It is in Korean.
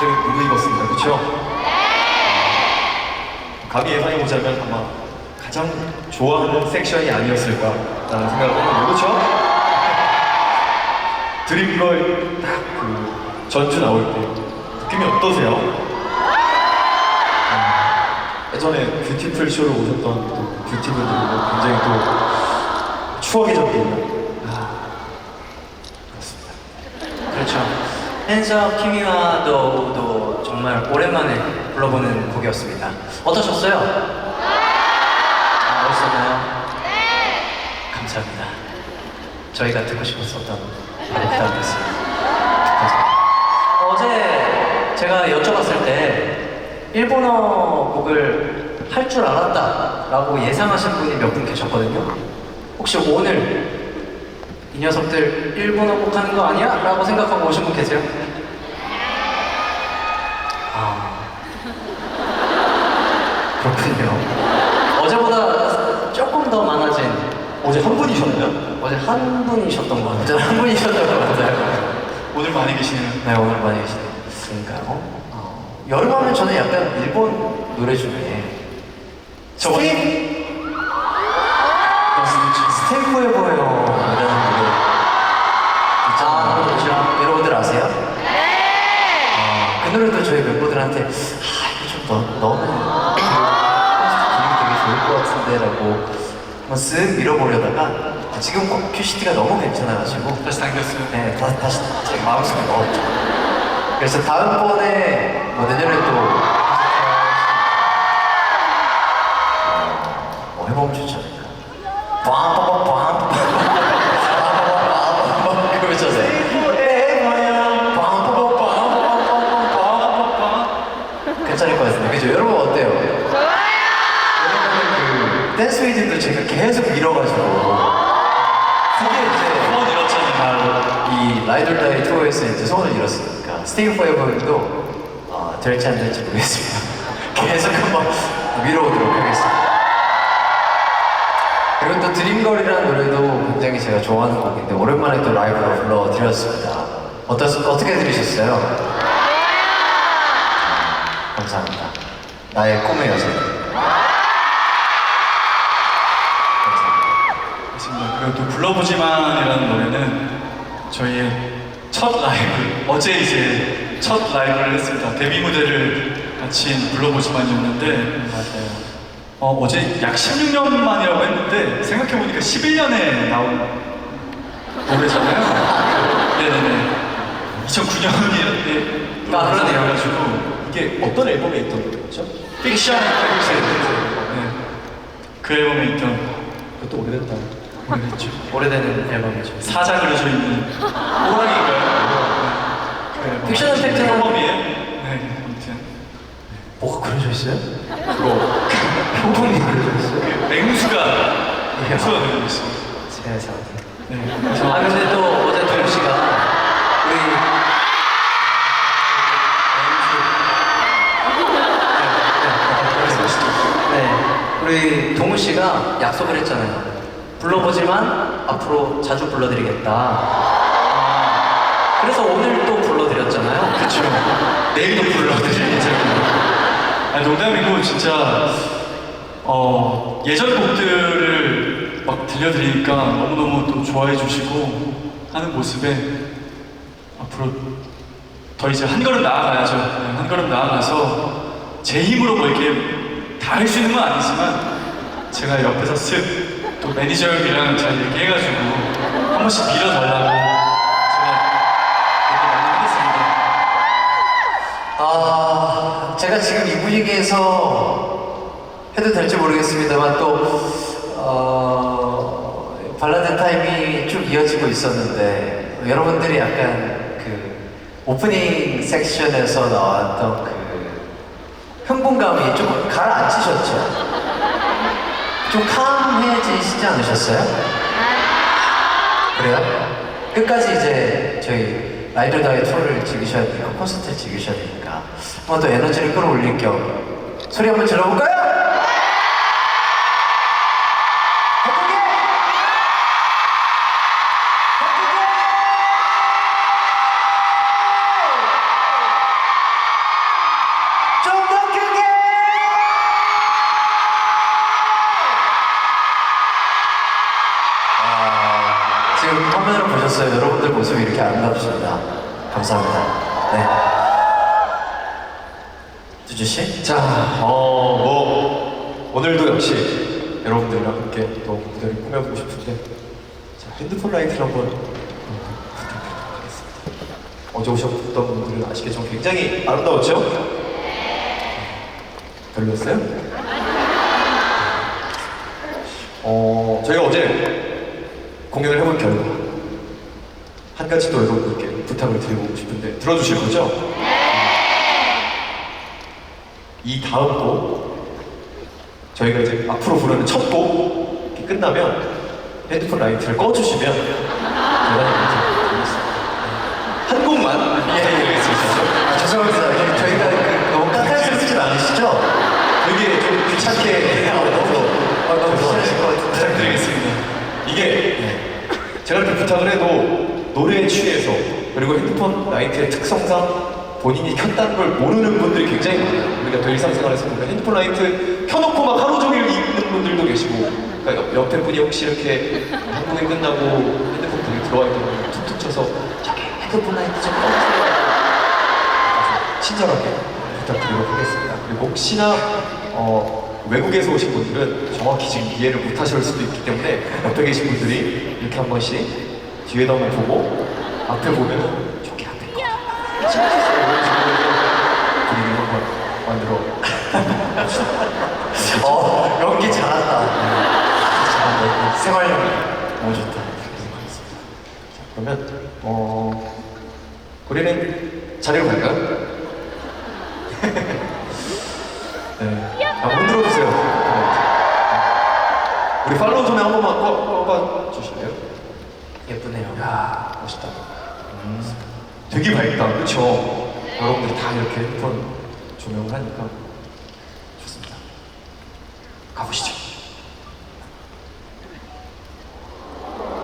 굉장히 무르익었습니다. 그렇죠? 감히 예상해보자면 아마 가장 좋아하는 섹션이 아니었을까라는 생각을 했는데 그렇죠? 드림걸 딱그 전주 나올 때 느낌이 어떠세요? 음, 예전에 뷰티풀 쇼를 오셨던 또 뷰티분들도 굉장히 또 추억이 적인 아, 그렇습니다. 그렇죠. 핸즈업 키미와도도 정말 오랜만에 불러보는 곡이었습니다. 어떠셨어요? 아, 멋있었나요? 감사합니다. 저희가 듣고 싶었었던 부탁이었습니다. 어제 제가 여쭤봤을 때 일본어 곡을 할 줄 알았다라고 예상하신 분이 몇 분 계셨거든요. 혹시 오늘 이 녀석들 일본어 곡 하는 거 아니야? 라고 생각하고 오신 분 계세요? 아 그렇군요. 어제보다 조금 더 많아진 어제 한 분이셨나요? 어제 한 분이셨던 것 같아요. 한 분이셨던 것 같아요. 오늘 많이 계시네요. 네, 오늘 많이 계시니까요. 어, 여름하면 저는 약간 일본 노래 중에 저거- 스테이 스탬프해 보여 이라는 노래 있잖아요. 멤버들한테 아 이거 좀 넣, 넣으면 분위기 되게 좋을 것 같은데라고 한번 쓱 밀어보려다가 지금 꼭 큐시티가 너무 괜찮아가지고 다시 당겼어요. 네, 다, 다시 제 마음속에 넣었죠. 그래서 다음번에 뭐 내년에 또 괜찮을 것 같습니다. 그죠? 여러분 어때요? 여러분은 그 댄스 웨이즈도 제가 계속 밀어가지고 그게 이제 소원 이렇잖아요. 이 라이돌 다이 투어에서 이제 소원을 이뤘으니까 스테이 포에버도 어, 될지 안 될지 모르겠습니다. 계속 한번 밀어오도록 하겠습니다. 그리고 또 드림걸이라는 노래도 굉장히 제가 좋아하는 곡인데 오랜만에 또 라이브로 불러드렸습니다. 어떠, 어떻게 들으셨어요? 감사합니다. 나의 꿈의 여자. 감사합니다. 그리고 또 불러보지만이라는 노래는 저희의 첫 라이브, 어제 이제 첫 라이브를 했습니다. 데뷔 무대를 마친 불러보지만이었는데 맞아요. 어, 어제 약 16년 만이라고 했는데 생각해보니까 11년에 나온 노래잖아요. 네네네. 2009년이었는데 아, 그러네요. 그래가지고 이게 어떤 앨범에 있던 노래였죠? 픽션 네. 그 앨범에 있던 그것도 오래됐다. 오래됐죠. 오래된 앨범이죠. 사자 그려져 있는 호랑이인가요? 그 앨범. 픽션 팩트는- 앨범이에요? 네, 아무튼 뭐가 그려져 있어요? 그거 형통이 그려져 있어요? 그 맹수가 그려져 있어요. 세상에. 네. 씨가 약속을 했잖아요. 불러보지만 앞으로 자주 불러드리겠다. 그래서 오늘 또 불러드렸잖아요. 그렇죠. 내일도 불러드릴 예정입니다. 아니, 농담이고 진짜 어, 예전 곡들을 막 들려드리니까 너무너무 또 좋아해 주시고 하는 모습에 앞으로 더 이제 한 걸음 나아가야죠. 네, 한 걸음 나아가서 제 힘으로 뭐 이렇게 다 할 수 있는 건 아니지만 제가 옆에서 쓱또 매니저 형이랑 잘 얘기해가지고 한 번씩 밀어달라고 제가 얘기 많이 하겠습니다. 아, 제가 지금 이 분위기에서 해도 될지 모르겠습니다만 또, 어, 발라드 타임이 쭉 이어지고 있었는데, 여러분들이 약간 그 오프닝 섹션에서 나왔던 그 흥분감이 조금 가라앉히셨죠? 좀 캄해지시지 않으셨어요? 그래요? 끝까지 이제 저희 라이더 다이 투어를 즐기셔야 되니까 콘서트를 즐기셔야 되니까 한번 더 에너지를 끌어올릴 겸 소리 한번 질러볼까요? 여러분들 모습이 이렇게 아름답습니다. 감사합니다. 네. 주주 씨? 자, 어, 뭐 오늘도 역시 여러분들이랑 함께 또 무대를 꾸며보고 싶은데 자, 핸드폰 라이트를 한번 어, 부탁드리도록 하겠습니다. 어제 오셨던 분들은 아시겠지만 굉장히 아름다웠죠? 별로였어요? 어, 저희가 어제 공연을 해본 결과 한 가지 또 여러분들께 부탁을 드리고 싶은데 들어주실 거죠? 이 다음 곡 저희가 이제 앞으로 부르는 첫곡 끝나면 핸드폰 라이트를 꺼주시면 제가 이제 드리겠습니다. 한 곡만 부탁드리겠습니다. 아, 죄송합니다. 이게 저희가 그, 너무 까탈스럽진 않으시죠? 되게 좀 귀찮게 아, 너무, 아, 너무 귀찮으실 것 같은데. 부탁드리겠습니다. 이게 제가 이렇게 부탁을 해도 노래에 취해서 그리고 핸드폰 라이트의 특성상 본인이 켰다는 걸 모르는 분들이 굉장히 많아요. 우리가 또 일상생활에서 보면 핸드폰 라이트 켜놓고 막 하루 종일 있는 분들도 계시고 그러니까 옆- 옆에 분이 혹시 이렇게 한 공연 끝나고 핸드폰 보게 들어와 있던 분 툭툭 쳐서 저기 핸드폰 라이트 좀 꺼주세요. 친절하게 부탁드리도록 하겠습니다. 그리고 혹시나 어, 외국에서 오신 분들은 정확히 지금 이해를 못 하실 수도 있기 때문에 옆에 계신 분들이 이렇게 한 번씩 뒤에다 한번 보고 앞에 보면은 저기 앞에 거 분위기 한번 만들어 어, 연기 잘한다. 잘한다. 생활력 너무 좋다. 그러면 어 우리는 자리로 갈까요? 네. 아, 흔들어 주세요. 우리 팔로우 좀한 번만 주실래요? 예쁘네요. 야 멋있다. 음, 되게 밝다, 그렇죠? 여러분들이 다 이렇게 핸드폰 조명을 하니까 좋습니다. 가보시죠.